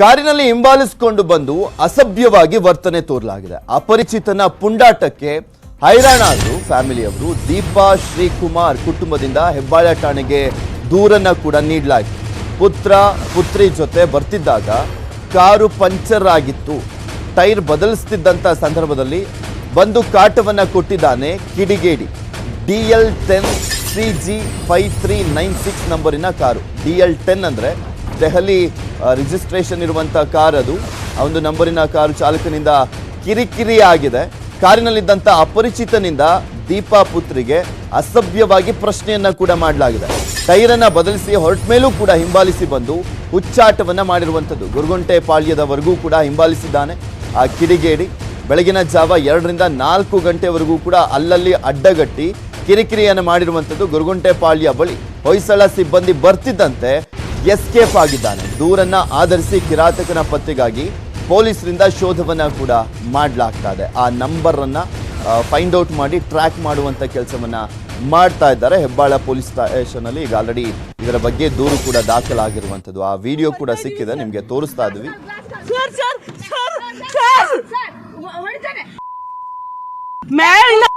ಕಾರಿನಲ್ಲಿ ಹಿಂಬಾಲಿಸಿಕೊಂಡು ಬಂದು ಅಸಭ್ಯವಾಗಿ ವರ್ತನೆ ತೋರಲಾಗಿದೆ. ಅಪರಿಚಿತನ ಪುಂಡಾಟಕ್ಕೆ ಹೈರಾಣಾದ್ರು ಫ್ಯಾಮಿಲಿಯವರು. ದೀಪಾ, ಶ್ರೀಕುಮಾರ್ ಕುಟುಂಬದಿಂದ ಹೆಬ್ಬಾಳ ಠಾಣೆಗೆ ದೂರನ್ನ ಕೂಡ ನೀಡಲಾಗಿದೆ ಪುತ್ರ, ಪುತ್ರಿ ಜೊತೆ ಬರ್ತಿದ್ದಾಗ ಕಾರು ಪಂಚರ್ ಆಗಿತ್ತು. ಟೈರ್ ಬದಲಿಸ್ತಿದ್ದಂಥ ಸಂದರ್ಭದಲ್ಲಿ ಬಂದು ಕಾಟವನ್ನು ಕೊಟ್ಟಿದ್ದಾನೆ ಕಿಡಿಗೇಡಿ. D L ten C G five three nine six ನಂಬರಿನ car. D L ten ಅಂದರೆ ದೆಹಲಿ ರಿಜಿಸ್ಟ್ರೇಷನ್ ಇರುವಂಥ ಕಾರ್ ಅದು. ಆ ಒಂದು ನಂಬರಿನ ಕಾರು ಚಾಲಕನಿಂದ ಕಿರಿಕಿರಿ ಆಗಿದೆ ಕಾರಿನಲ್ಲಿದ್ದಂಥ ಅಪರಿಚಿತನಿಂದ ದೀಪಾ ಪುತ್ರಿಗೆ ಅಸಭ್ಯವಾಗಿ ಪ್ರಶ್ನೆಯನ್ನ ಕೂಡ ಮಾಡಲಾಗಿದೆ. ಟೈರನ್ನ ಬದಲಿಸಿ ಹೊರಟ ಮೇಲೂ ಕೂಡ ಹಿಂಬಾಲಿಸಿ ಬಂದು ಹುಚ್ಚಾಟವನ್ನ ಮಾಡಿರುವಂಥದ್ದು. ಗುರುಗುಂಟೆ ಪಾಳ್ಯದವರೆಗೂ ಕೂಡ ಹಿಂಬಾಲಿಸಿದ್ದಾನೆ. ಆ ಕಿಡಿಗೇಡಿ ಬೆಳಗಿನ ಜಾವ ಎರಡರಿಂದ ನಾಲ್ಕು ಗಂಟೆವರೆಗೂ ಕೂಡ ಅಲ್ಲಲ್ಲಿ ಅಡ್ಡಗಟ್ಟಿ ಕಿರಿಕಿರಿಯನ್ನು ಮಾಡಿರುವಂಥದ್ದು ಗುರುಗುಂಟೆ ಪಾಳ್ಯ ಬಳಿ. ಹೊಯ್ಸಳ ಸಿಬ್ಬಂದಿ ಬರ್ತಿದ್ದಂತೆ ಎಸ್ಕೇಪ್ ಆಗಿದ್ದಾನೆ ದೂರನ್ನ ಆಧರಿಸಿ ಕಿರಾತಕನ ಪತ್ತೆಗಾಗಿ ಪೊಲೀಸರಿಂದ ಶೋಧವನ್ನ ಕೂಡ ಮಾಡಲಾಗ್ತಾ ಇದೆ ಆ ನಂಬರ್ ಅನ್ನ ಫೈಂಡ್ ಔಟ್ ಮಾಡಿ ಟ್ರ್ಯಾಕ್ ಮಾಡುವಂತ ಕೆಲಸವನ್ನ ಮಾಡ್ತಾ ಇದ್ದಾರೆ ಹೆಬ್ಬಾಳ ಪೊಲೀಸ್ ಸ್ಟೇಷನ್ ಅಲ್ಲಿ ಈಗ ಆಲ್ರೆಡಿ ಇದರ ಬಗ್ಗೆ ದೂರು ಕೂಡ ದಾಖಲಾಗಿರುವಂಥದ್ದು ಆ ವಿಡಿಯೋ ಕೂಡ ಸಿಕ್ಕಿದೆ ನಿಮಗೆ ತೋರಿಸ್ತಾ ಇದ್ವಿ ಮೇಲ್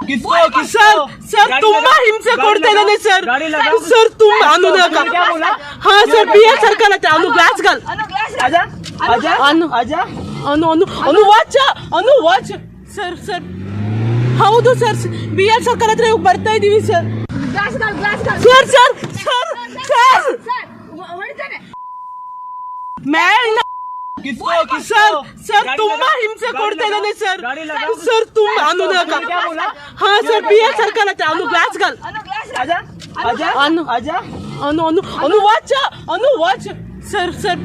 किसको किसको ಸರ್ ಸರ್ गाड़ी ತುಂಬಾ लगा- ಹಿಂಸೆ गाड़ी ಕೊಡ್ತಾ लगा- ಇದ್ದಾನೆ ಸರ್ गाड़ी लगा ಸರ್ ತುಂಬಾ ಅನು क्या बोला ಹಾ ಸರ್ ಬಿ ಎಸ್ ಸರ್ಕಲ್ ಹತ್ರ ಅನು ಗ್ಲಾಸ್ ಗಲ್ ಅನ್ನೋ ಗ್ಲಾಸ್ आजा आजा ಅನು आजा Anu Anu Anu watch Anu watch sir sir ಹೌದು ಸರ್ ಬಿ ಎಸ್ ಸರ್ಕಲ್ ಹತ್ರ ಇವಾಗ ಬರ್ತಾ ಇದೀವಿ ಸರ್ ಗ್ಲಾಸ್ ಗಾಲ್ ಗ್ಲಾಸ್ ಗಾಲ್ sir sir sir sir sir ಹೊಡಿತಾನೆ ಮೇಲ್ किसको किसको ಸರ್ ಸರ್ गाड़ी ತುಂಬಾ लगा- ಹಿಂಸೆ गाड़ी ಕೊಡ್ತಾ लगा- ಇದ್ದಾನೆ ಸರ್ गाड़ी लगा ಸರ್ ತುಂಬಾ ಅನು क्या बोला ಹಾ ಸರ್ ಬಿ ಎಸ್ ಸರ್ಕಲ್ ಹತ್ರ ಅನು ಗ್ಲಾಸ್ ಗಲ್ ಅನ್ನೋ ಗ್ಲಾಸ್ आजा आजा ಅನು आजा Anu Anu Anu watch Anu watch sir sir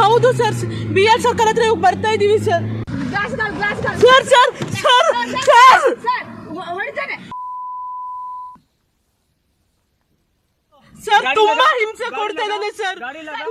ಹೌದು ಸರ್ ಬಿ ಎಲ್ ಸರ್ಕಲ್ ಹತ್ರ ಇವಾಗ ಬರ್ತಾ ಇದೀವಿ ಸರ್ ಗ್ಲಾಸ್ ಗಾಲ್ ಗ್ಲಾಸ್ ಗಾಲ್ sir sir sir sir sir ಹೊಡಿತಾನೆ ಸರ್ गाड़ी ತುಂಬಾ लगा- ಹಿಂಸೆ गाड़ी ಕೊಡ್ತಾ लगा- ಇದ್ದಾನೆ ಸರ್ गाड़ी लगा